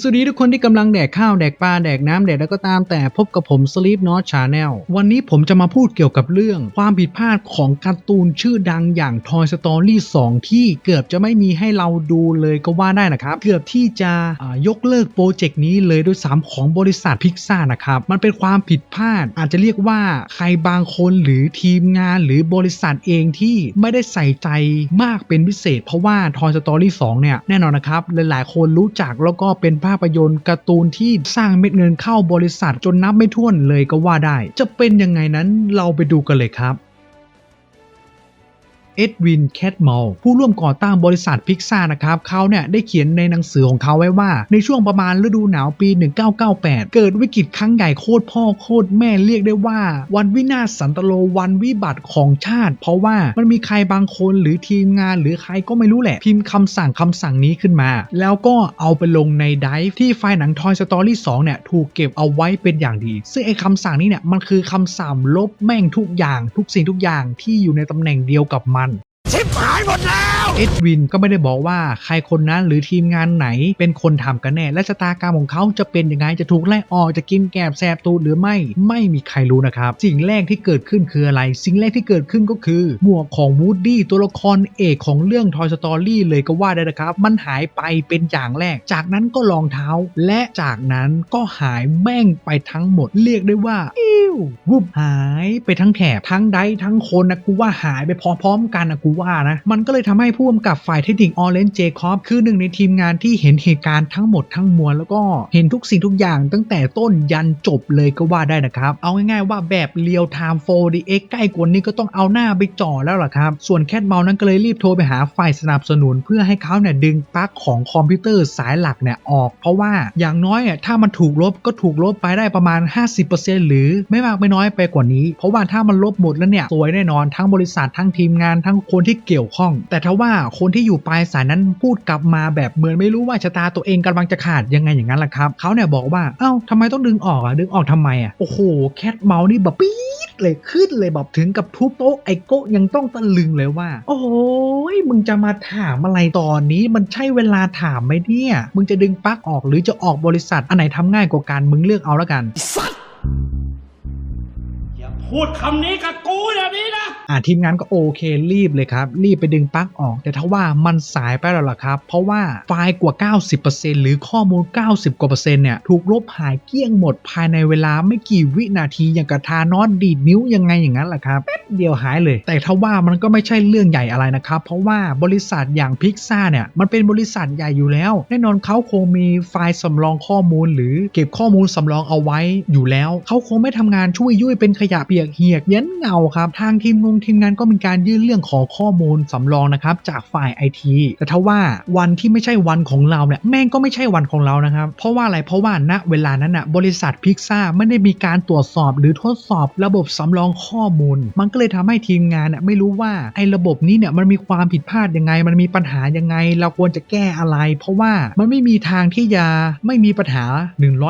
สวัสดีทุกคนที่กำลังแดกข้าวแดกปลาแดกน้ำแดกแล้วก็ตามแต่พบกับผม Sleep Not Channel วันนี้ผมจะมาพูดเกี่ยวกับเรื่อง ความผิดพลาดของการ์ตูนชื่อดังอย่าง Toy Story 2 ที่เกือบจะไม่มีให้เราดูเลยก็ว่าได้นะครับ เกือบที่จะยกเลิกโปรเจกต์นี้เลยด้วยซ้ำของบริษัทพิกซ่านะครับ มันเป็นความผิดพลาดอาจจะเรียกว่าใครบางคนหรือทีมงานหรือบริษัทเองที่ไม่ได้ใส่ใจมากเป็นพิเศษ เพราะว่า Toy Story 2 เนี่ยแน่นอนนะครับหลายๆ คนรู้จักแล้วก็เป็นภาพยนตร์การ์ตูนที่สร้างเม็ดเงินเข้าบริษัทจนนับไม่ถ้วนเลยก็ว่าได้ จะเป็นยังไงนั้นเราไปดูกันเลยครับ เอ็ดวิน แคทมอลผู้ร่วมก่อตั้งบริษัทพิกซ่านะครับเขาเนี่ยได้เขียนในหนังสือของเขาไว้ว่า ในช่วงประมาณฤดูหนาวปี 1998 เกิดวิกฤตครั้งใหญ่โคตรพ่อโคตรแม่เรียกได้ว่า วันวินาศสันตโลวันวิบัติของชาติ เพราะว่ามันมีใครบางคนหรือทีมงานหรือใครก็ไม่รู้แหละ พิมพ์คำสั่งคำสั่งนี้ขึ้นมา แล้วก็เอาไปลงในไดฟ์ที่ไฟล์หนัง Toy Story 2เนี่ยถูกเก็บเอาไว้เป็นอย่างดี ซึ่งไอ้คำสั่งนี้เนี่ยมันคือคำสั่งลบแม่งทุกอย่างทุกสิ่งทุกอย่างที่อยู่ในตำแหน่งเดียวกับมัน ชิบหายหมดแล้ว เอ็ดวินก็ไม่ได้บอกว่าใครคนนั้นหรือทีมงานไหนเป็นคนทำกันแน่ และชะตากรรมของเขาจะเป็นยังไงจะถูกไล่ออกจะกินแกบแสบตูดหรือไม่ไม่มีใครรู้นะครับ สิ่งแรกที่เกิดขึ้นคืออะไร สิ่งแรกที่เกิดขึ้นก็คือ หมวกของวูดดี้ตัวละครเอกของเรื่อง Toy Story เลยก็ว่าได้นะครับ มันหายไปเป็นอย่างแรก จากนั้นก็รองเท้า และจากนั้นก็หายแม่งไปทั้งหมด เรียกได้ว่าอิ้ววุบหายไปทั้งแถบทั้งไดทั้งคนนะกูว่าหายไปพร้อมๆกันนะกูว่านะมันก็เลยทำให้ผู้กำกับฝ่ายเทคนิคออเรนจ์เจคอบคือหนึ่งในทีมงานที่เห็นเหตุการณ์ทั้งหมดทั้งมวลแล้วก็เห็นทุกสิ่งทุกอย่างตั้งแต่ต้นยันจบเลยก็ว่าได้นะครับ เอาง่ายๆว่าแบบเรียลไทม์ 4DX ใกล้กว่านี้ก็ต้องเอาหน้าไปจ่อแล้วล่ะครับ ส่วนแคทเมานั้นก็เลยรีบโทรไปหาฝ่ายสนับสนุน เพื่อให้เขาเนี่ยดึงปลั๊กของคอมพิวเตอร์สายหลักเนี่ยออก เพราะว่าอย่างน้อยอะถ้ามันถูกลบก็ถูกลบไปได้ประมาณ 50%หรือไม่มากไม่น้อยไปกว่านี้ เพราะว่าถ้ามันลบหมดแล้วเนี่ยสวยแน่นอนทั้งบริษัททั้งทีมงานทั้งคนที่เกี่ยวข้อง แต่ถ้าว่าคนที่อยู่ปลายสายนั้นพูดกลับมาแบบเหมือนไม่รู้ว่าชะตาตัวเองกำลังจะขาดยังไงอย่างนั้นล่ะครับเขาเนี่ยบอกว่าเอ้าทำไมต้องดึงออกอะดึงออกทำไมอะโอ้โหแคทเมาส์นี่แบบปี๊ดเลยขึ้นเลยแบบถึงกับทุบโต๊ะไอโก้ยังต้องตะลึงเลยว่า โอ้ยมึงจะมาถามอะไรตอนนี้มันใช่เวลาถามไหมเนี่ยมึงจะดึงปลั๊กออกหรือจะออกบริษัทอันไหนทำง่ายกว่ากันมึงเลือกเอาแล้วกัน พูดคำนี้กับกูอย่างนี้นะ อ่าทีมงานก็โอเครีบเลยครับ รีบไปดึงปลั๊กออก แต่ถ้าว่ามันสายไปแล้วล่ะครับ เพราะว่าไฟล์กว่า 90%หรือข้อมูล 90 กว่าเปอร์เซ็นต์เนี่ย ถูกลบหายเกลี้ยงหมดภายในเวลาไม่กี่วินาทีอย่างกระทานอดดีดนิ้วยังไงอย่างนั้นแหละครับ เดียวหายเลย แต่ถ้าว่ามันก็ไม่ใช่เรื่องใหญ่อะไรนะครับ เพราะว่าบริษัทอย่างพิกซ่าเนี่ยมันเป็นบริษัทใหญ่อยู่แล้ว แน่นอนเขาคงมีไฟล์สำรองข้อมูล หรือเก็บข้อมูลสำรองเอาไว้อยู่แล้ว เขาคงไม่ทำงานช่วยยุ่ยเป็นขยะเปียกเหียกเย็นเงาครับ ทางทีมงงทีมงานก็มีการยื่นเรื่องขอข้อมูลสำรองนะครับจากฝ่ายไอทีแต่ถ้าว่าวันที่ไม่ใช่วันของเราเนี่ยแม่งก็ไม่ใช่วันของเรานะครับ เพราะว่าอะไรเพราะว่าณเวลานั้นน่ะบริษัทพิกซ่าไม่ได้มีการตรวจสอบหรือทดสอบระบบสำรองข้อมูลมันก็เลยทำให้ทีมงานน่ะไม่รู้ว่าไอ้ระบบนี้เนี่ยมันมีความผิดพลาดยังไง มันมีปัญหายังไง เราควรจะแก้อะไร เพราะว่ามันไม่มีทางที่จะไม่มีปัญหา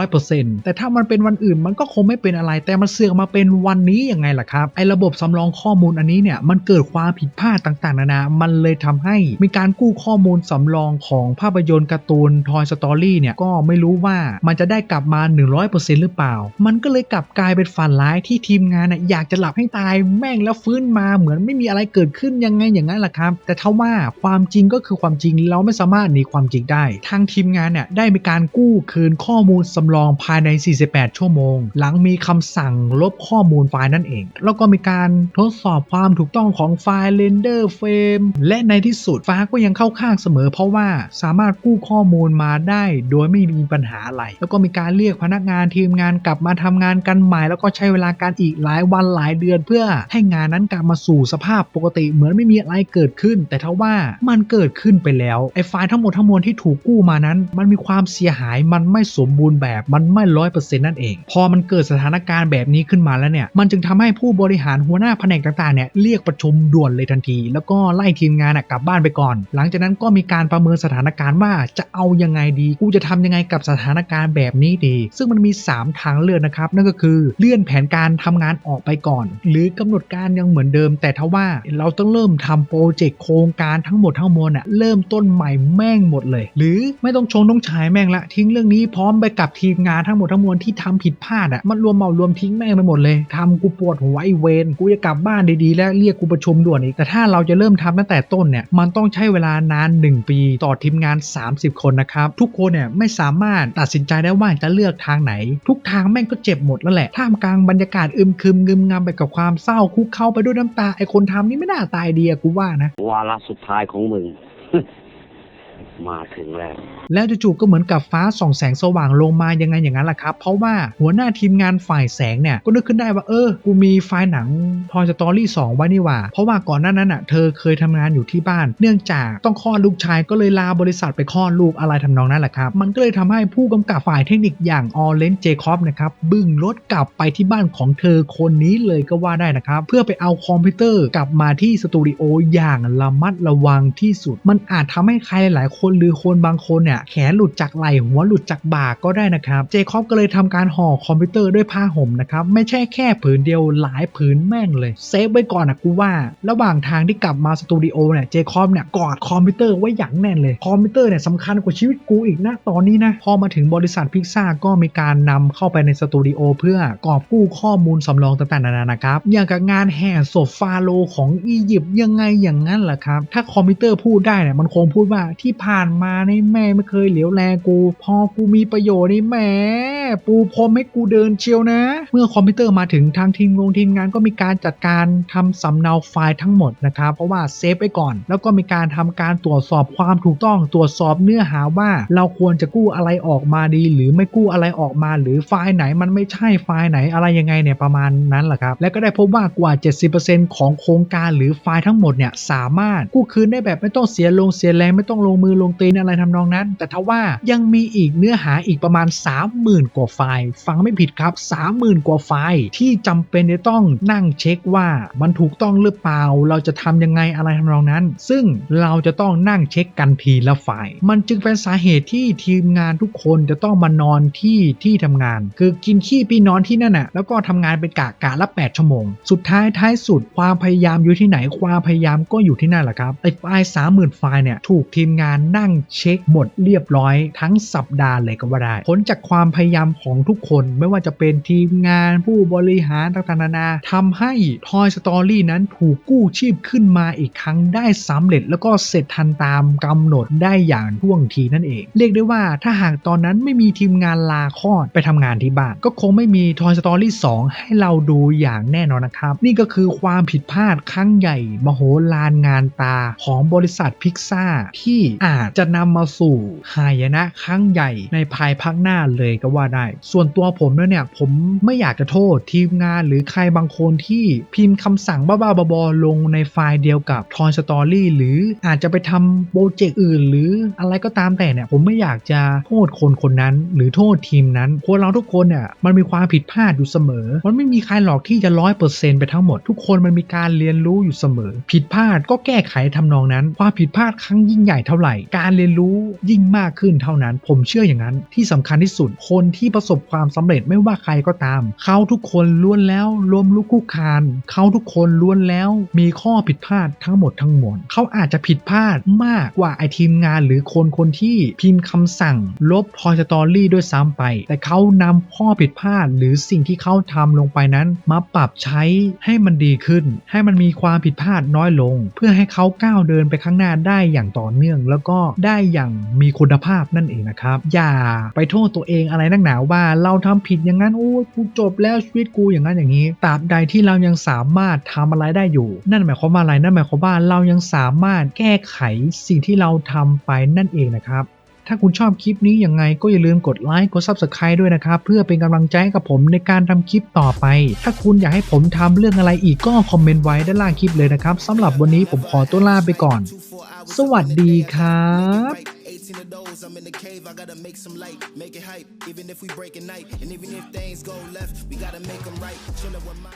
100%แต่ถ้ามันเป็นวันอื่นมันก็คงไม่เป็นอะไร แต่มันเสื่อกมาเป็นวันนี้ยังไงล่ะครับไอ้ระบบสำรองข้อมูลอันนี้เนี่ยมันเกิดความผิดพลาดต่างๆนานา มันเลยทำให้มีการกู้ข้อมูลสำรองของภาพยนตร์การ์ตูน Toy Story เนี่ยก็ไม่รู้ว่ามันจะได้กลับมา 100%หรือเปล่า มันก็เลยกลับกลายเป็นฝันร้ายที่ทีมงานน่ะอยากจะหลับให้ตายแม่งแล้วฟื้นมาเหมือนไม่มีอะไรเกิดขึ้นยังไงอย่างนั้นแหละครับ แต่ถ้าว่าความจริงก็คือความจริงเราไม่สามารถหนีความจริงได้ ทางทีมงานเนี่ยได้มีการกู้คืนข้อมูลสำรองภายใน 48 ชั่วโมง หลังมีคำสั่งลบข้อมูลไฟล์นั่นเอง แล้วก็มีการทดสอบความถูกต้องของไฟล์เรนเดอร์เฟรมและในที่สุดฟ้าก็ยังเข้าข้างเสมอ เพราะว่าสามารถกู้ข้อมูลมาได้ โดยไม่มีปัญหาอะไร แล้วก็มีการเรียกพนักงานทีมงานกลับมาทำงานกันใหม่ แล้วก็ใช้เวลาการอีกหลายวันหลายเดือนเพื่อให้งานนั้นกลับมาสู่สภาพปกติเหมือนไม่มีอะไรเกิดขึ้น แต่ถ้าว่ามันเกิดขึ้นไปแล้วไอ้ไฟล์ทั้งหมดทั้งมวลที่ถูกกู้มานั้น มันมีความเสียหายมันไม่สมบูรณ์แบบมันไม่ร้อยเปอร์เซ็นต์นั่นเอง พอมันเกิดสถานการณ์แบบนี้ขึ้นมาแล้วเนี่ยมันจึงทำให้ผู้บริหารหัวหน้าแผนกต่างๆเนี่ยเรียกประชุมด่วนเลยทันที แล้วก็ไล่ทีมงานกลับบ้านไปก่อน หลังจากนั้นก็มีการประเมินสถานการณ์ว่าจะเอายังไงดีกูจะทำยังไงกับสถานการณ์แบบนี้ดี ซึ่งมันมี 3 ทางเลือกนะครับนั่นก็คือเลื่อนแผนการทำงานออกไปก่อน หรือกำหนดการยังเหมือนเดิม แต่ทว่าเราต้องเริ่มทำโปรเจกต์โครงการทั้งหมดทั้งมวลอะเริ่มต้นใหม่แม่งหมดเลย หรือไม่ต้องชงต้องฉายแม่งละทิ้งเรื่องนี้พร้อมไปกับทีมงานทั้งหมดทั้งมวลที่ทำผิดพลาดอะมันรวมเมารวมทิ้งแม่งไปหมดเลยทำกูปวดหัวไอเวนกูจะกลับบ้านดีๆ แล้วเรียกกูประชุมด่วนอีกแต่ถ้าเราจะเริ่มทำตั้งแต่ต้นเนี่ยมันต้องใช้เวลานาน 1 ปีต่อทีมงาน 30 คนนะครับทุกคนเนี่ยไม่สามารถตัดสินใจได้ว่าจะเลือกทางไหน ทุกทางแม่งก็เจ็บหมดแล้วแหละท่ามกลางบรรยากาศอึมครึมงึมงำไปกับความเศร้าคุกเข้าไปด้วยน้ำตาไอคนทำนี่ไม่น่าตายดีอะกูว่านะ วาระสุดท้ายของมึง มาถึงแล้ว แล้วจู่ๆก็เหมือนกับฟ้าส่องแสงสว่างลงมายังไงอย่างนั้นแหละครับ เพราะว่าหัวหน้าทีมงานฝ่ายแสงเนี่ยก็นึกขึ้นได้ว่าเออ กูมีไฟล์หนังทอยสตอรี่2ไว้นี่หว่า เพราะว่าก่อนหน้านั้นอะเธอเคยทำงานอยู่ที่บ้าน เนื่องจากต้องคลอดลูกชายก็เลยลาบริษัทไปคลอดลูกอะไรทำนองนั้นแหละครับ มันก็เลยทำให้ผู้กำกับฝ่ายเทคนิคอย่างออเลนเจคอบนะครับบึ้งรถกลับไปที่บ้านของเธอคนนี้เลยก็ว่าได้นะครับ เพื่อไปเอาคอมพิวเตอร์กลับมาที่สตูดิโออย่างระมัดระวังที่สุด มันอาจทำให้ใครหลายๆคนหรือคนบางคนเนี่ยแขนหลุดจากไหล่หัวหลุดจากบ่าก็ได้นะครับ เจคอบก็เลยทำการห่อคอมพิวเตอร์ด้วยผ้าห่มนะครับไม่ใช่แค่ผืนเดียวหลายผืนแม่งเลยเซฟไว้ก่อนนะกูว่า ระหว่างทางที่กลับมาสตูดิโอเนี่ยเจคอบเนี่ยกอดคอมพิวเตอร์ไว้อย่างแน่นเลยคอมพิวเตอร์เนี่ยสำคัญกว่าชีวิตกูอีกนะตอนนี้นะพอมาถึงบริษัทพิกซ่าก็มีการนำเข้าไปในสตูดิโอเพื่อกอบกู้ข้อมูลสำรองต่างๆนานานะครับอย่างกับงานแห่ศพฟาโรของอียิปต์ยังไงอย่างนั้นแหละครับถ้าคอมพิวเตอร์พูดได้เนี่ยมันคงพูดว่าที่ผ่านมาในแม่ไม่เคยเหลียวแลกู พอกูมีประโยชน์ในแหมปูพรมให้กูเดินเชียวนะ เมื่อคอมพิวเตอร์มาถึงทางทีมงงทีมงานก็มีการจัดการทำสำเนาไฟล์ทั้งหมดนะครับ เพราะว่าเซฟไว้ก่อน แล้วก็มีการทำการตรวจสอบความถูกต้องตรวจสอบเนื้อหาว่า เราควรจะกู้อะไรออกมาดี หรือไม่กู้อะไรออกมา หรือไฟล์ไหนมันไม่ใช่ไฟล์ไหนอะไรยังไงเนี่ยประมาณนั้นแหละครับและก็ได้พบว่ากว่า 70%ของโครงการหรือไฟล์ทั้งหมดเนี่ยสามารถกู้คืนได้แบบไม่ต้องเสียลงเสียแรงไม่ต้องลงมือลงตีนอะไรทำนองนั้น แต่ทว่ายังมีอีกเนื้อหาอีกประมาณ 30,000 กว่าไฟล์ฟังไม่ผิดครับ 30,000 กว่าไฟล์ที่จำเป็นจะต้องนั่งเช็คว่ามันถูกต้องหรือเปล่า เราจะทำยังไงอะไรทำนองนั้น ซึ่งเราจะต้องนั่งเช็คกันทีละไฟล์มันจึงเป็นสาเหตุที่ทีมงานทุกคนจะต้องมานอนที่ที่ทำงาน คือกินขี้พี่นอนที่นั่นน่ะแล้วก็ทำงานเป็นกะกะละ 8 ชั่วโมง สุดท้ายท้ายสุดความพยายามอยู่ที่ไหนความพยายามก็อยู่ที่นั่นแหละครับไอ้ไฟล์30,000ไฟล์เนี่ยถูกทีมงานนั่งเช็คหมดเรียบร้อยทั้งสัปดาห์เลยก็ว่าได้ผลจากความพยายามของทุกคนไม่ว่าจะเป็นทีมงานผู้บริหารต่างๆนานาทำให้ Toy Story นั้นถูกกู้ชีพขึ้นมาอีกครั้งได้สำเร็จแล้วก็เสร็จทันตามกำหนดได้อย่างท่วงทีนั่นเอง เรียกได้ว่าถ้าหากตอนนั้นไม่มีทีมงานลาคลอดไปทำงานที่บ้าน ก็คงไม่มี Toy Story 2 ให้เราดูอย่างแน่นอนนะครับ นี่ก็คือความผิดพลาดครั้งใหญ่ มโหฬารงานตาของบริษัทพิกซ่าที่อาจจะนำมาสู่หายนะครั้งใหญ่ในภายภาคหน้าเลยก็ว่าได้ ส่วนตัวผมเนี่ยผมไม่อยากจะโทษทีมงานหรือใครบางคนที่พิมพ์คำสั่งบ้าๆบอๆลงในไฟล์เดียวกับ Toy Story หรืออาจจะไปทำโปรเจกต์อื่น หรืออะไรก็ตามแต่เนี่ยผมไม่อยากจะโทษคนคนนั้น หรือโทษทีมนั้นคนเราทุกคนเนี่ยมันมีความผิดพลาดอยู่เสมอ มันไม่มีใครหรอกที่จะร้อยเปอร์เซ็นต์ไปทั้งหมด ทุกคนมันมีการเรียนรู้อยู่เสมอ ผิดพลาดก็แก้ไขทำนองนั้น ความผิดพลาดครั้งยิ่งใหญ่เท่าไหร่การเรียนรู้ยิ่งมากขึ้นเท่านั้น ผมเชื่ออย่างนั้นที่สำคัญที่สุดคนที่ประสบความสำเร็จไม่ว่าใครก็ตาม เขาทุกคนล้วนแล้วล้มลุกคลุกคานเขาทุกคนล้วนแล้วมีข้อผิดพลาดทั้งหมดทั้งมวลเขาอาจจะผิดพลาดมากกว่าไอทีมงานหรือคนคนที่พิมพ์คำสั่ง ลบทอยสตอรี่ด้วยซ้ำไป แต่เขานำข้อผิดพลาด หรือสิ่งที่เขาทำลงไปนั้น มาปรับใช้ให้มันดีขึ้น ให้มันมีความผิดพลาดน้อยลง เพื่อให้เขาก้าวเดินไปข้างหน้าได้อย่างต่อเนื่อง แล้วก็ได้อย่างมีคุณภาพนั่นเองนะครับ อย่าไปโทษตัวเองอะไรนักหนาว่าเราทำผิดอย่างนั้นโอ้กูจบแล้วชีวิตกูอย่างนั้นอย่างนี้ตราบใดที่เรายังสามารถทำอะไรได้อยู่ นั่นหมายความว่าอะไรนั่นหมายความว่าเรายังสามารถแก้ไขสิ่งที่เราทำไปนั่นเองนะครับถ้าคุณชอบคลิปนี้ยังไงก็อย่าลืมกดไลค์กด Subscribe ด้วยนะครับ เพื่อเป็นกำลังใจให้กับผมในการทำคลิปต่อไป ถ้าคุณอยากให้ผมทำเรื่องอะไรอีกก็คอมเมนต์ไว้ด้านล่างคลิปเลยนะครับสำหรับวันนี้ผมขอตัวลาไปก่อน สวัสดีครับ 18 of those, I'm in the cave, I gotta make some light, make it hype, even if we break at night, and even if things go left, we gotta make them right, chillin' with my